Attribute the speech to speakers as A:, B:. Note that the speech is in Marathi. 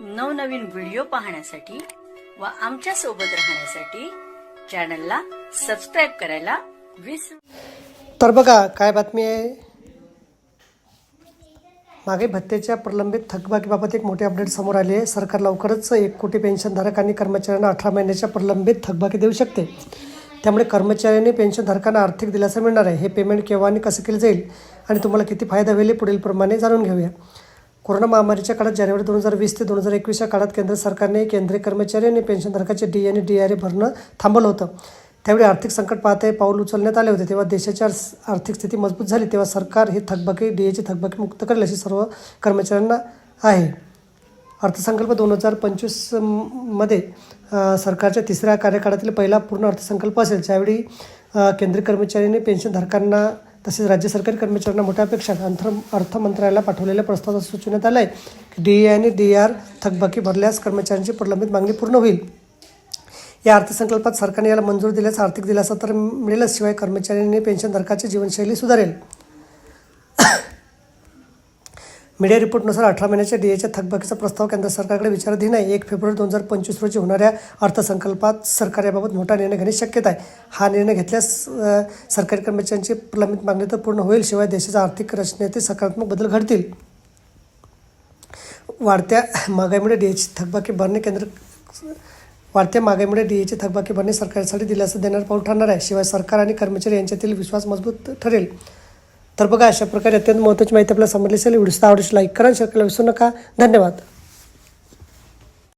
A: नवनवीन व्हिडिओ पाहण्यासाठी व आमच्यासोबत राहण्यासाठी चॅनलला सबस्क्राईब करायला विसरू
B: तर बघा काय बातमी आहे? मागे भत्तेच्या प्रलंबित थकबाकीबाबत एक मोठे अपडेट समोर आले आहे. सरकार लवकरच एक कोटी पेन्शनधारक आणि कर्मचाऱ्यांना अठरा महिन्याच्या प्रलंबित थकबाकी देऊ शकते. त्यामुळे कर्मचाऱ्यांनी पेन्शनधारकांना आर्थिक दिलासा मिळणार आहे. हे पेमेंट केव्हा आणि कसं केलं जाईल? आणि तुम्हाला किती फायदा होईल पुढीलप्रमाणे पुढील प्रमाणे जाणून घेऊया. कोरोना महामारीच्या काळात जानेवारी दोन हजार वीस ते दोन हजार एकवीस या काळात केंद्र सरकारने केंद्रीय कर्मचारी आणि पेन्शनधारकाचे डी आणि डी आर ए भरणं थांबवलं होतं. त्यावेळी आर्थिक संकट पाहते पाऊल उचलण्यात आले होते. तेव्हा देशाची आर्थिक स्थिती मजबूत झाली. तेव्हा सरकार ही थकबाकी डी एची थकबाकी मुक्त करेल अशी सर्व कर्मचाऱ्यांना आहे. अर्थसंकल्प दोन हजार पंचवीसमध्ये सरकारच्या तिसऱ्या कार्यकाळातील पहिला पूर्ण अर्थसंकल्प असेल. ज्यावेळी केंद्रीय कर्मचाऱ्यांनी पेन्शनधारकांना तसेच राज्य सरकारी कर्मचाऱ्यांना मोठ्या अपेक्षा अंतर अर्थ मंत्रालयाला पाठवलेल्या प्रस्तावात सुचवण्यात आलं आहे की डी ए आणि डी आर थकबाकी भरल्यास कर्मचाऱ्यांची प्रलंबित मागणी पूर्ण होईल. या अर्थसंकल्पात सरकारने याला मंजूर दिल्यास आर्थिक दिलासा तर मिळेलच शिवाय कर्मचाऱ्यांनी पेन्शनधारकाची जीवनशैली सुधारेल. मीडिया रिपोर्टनुसार अठरा महिन्याच्या डीएच्या थकबाकीचा प्रस्ताव केंद्र सरकारकडे विचाराधीन आहे. एक फेब्रुवारी दोन हजार पंचवीस रोजी होणाऱ्या अर्थसंकल्पात सरकार याबाबत मोठा निर्णय घेणे शक्यता आहे. हा निर्णय घेतल्यास सरकारी कर्मचाऱ्यांची प्रलंबित मागणी तर पूर्ण होईल शिवाय देशाच्या आर्थिक रचनेतील सकारात्मक बदल घडतील. वाढत्या महागाईमुळे डीएची थकबाकी भरणे केंद्र वाढत्या महागाईमुळे डीएची थकबाकी भरणे सरकारसाठी दिलासा देणार पाऊल ठरणार आहे. शिवाय सरकार आणि कर्मचारी यांच्यातील विश्वास मजबूत ठरेल. तर बघा अशा प्रकारे अत्यंत महत्त्वाची माहिती आपल्याला समजली असेल. व्हिडिओ आवडीस लाईक करा शेअर करायला विसरू नका. धन्यवाद.